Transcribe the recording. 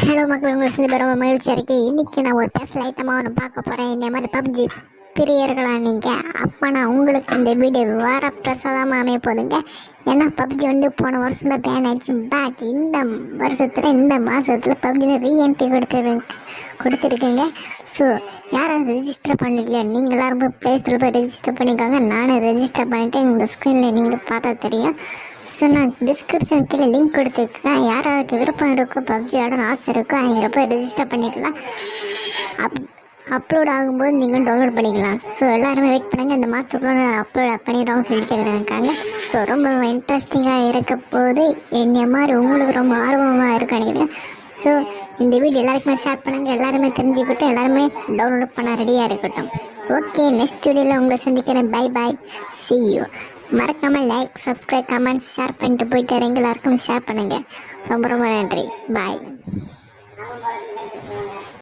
Hello மக்கள் உங்களை சேர்ந்து ரொம்ப மகிழ்ச்சியாக இருக்கு இன்றைக்கி நான் ஒரு பேசல ஐட்டமாக ஒன்று பார்க்க போகிறேன் இந்த மாதிரி பப்ஜி பிரியர்களா நீங்கள் அப்போ நான் உங்களுக்கு இந்த வீடியோ வர பிரசாதமாக அமைய போதுங்க. ஏன்னா பப்ஜி வந்து போன வருஷம் தான் பேன் ஆயிடுச்சு. பட் இந்த வருஷத்தில் இந்த மாதத்தில் பப்ஜி ரீஎன்ட்ரி கொடுத்துரு கொடுத்துருக்கீங்க. ஸோ யாரும் ரெஜிஸ்டர் பண்ணலையா நீங்கள் எல்லாரும் போய் ப்ளே ஸ்டோரில் போய் ரெஜிஸ்டர் பண்ணிக்கோங்க. நானும் ரெஜிஸ்டர் பண்ணிவிட்டு இந்த ஸ்க்ரீனில் நீங்கள் பார்த்தா தெரியும். ஸோ நான் டிஸ்கிரிப்ஷன் கீழே லிங்க் கொடுத்துருக்கேன் யாராவது விருப்பம் இருக்கோ பப்ஜி ஆடணும் ஆசை இருக்கோ அவங்க போய் ரெஜிஸ்டர் பண்ணிக்கலாம். அப் அப்லோட் ஆகும்போது நீங்கள் டவுன்லோட் பண்ணிக்கலாம். ஸோ எல்லாருமே வெயிட் பண்ணுங்கள் இந்த மாதத்துக்குள்ள அப்லோட் பண்ணிடுறோம் சொல்லிட்டு இருக்காங்க ஸோ ரொம்ப இன்ட்ரெஸ்டிங்காக இருக்க போது என்னைய மாதிரி உங்களுக்கு ரொம்ப ஆர்வமாக இருக்கும் நினைக்கிறேன். ஸோ இந்த வீடியோ எல்லாருக்குமே ஷேர் பண்ணுங்கள் எல்லாருமே தெரிஞ்சுக்கிட்டு எல்லாருமே டவுன்லோட் பண்ண ரெடியாக இருக்கட்டும். ஓகே நெக்ஸ்ட் வீடியோவில் உங்களை சந்திக்கிறேன். பை பை சி யூ மறக்காமல் லைக் சப்ஸ்கிரைப் கமெண்ட் ஷேர் பண்ணிட்டு போயிட்டு வரீங்க எல்லாருக்கும் ஷேர் பண்ணுங்கள் ரொம்ப ரொம்ப நன்றி. பாய்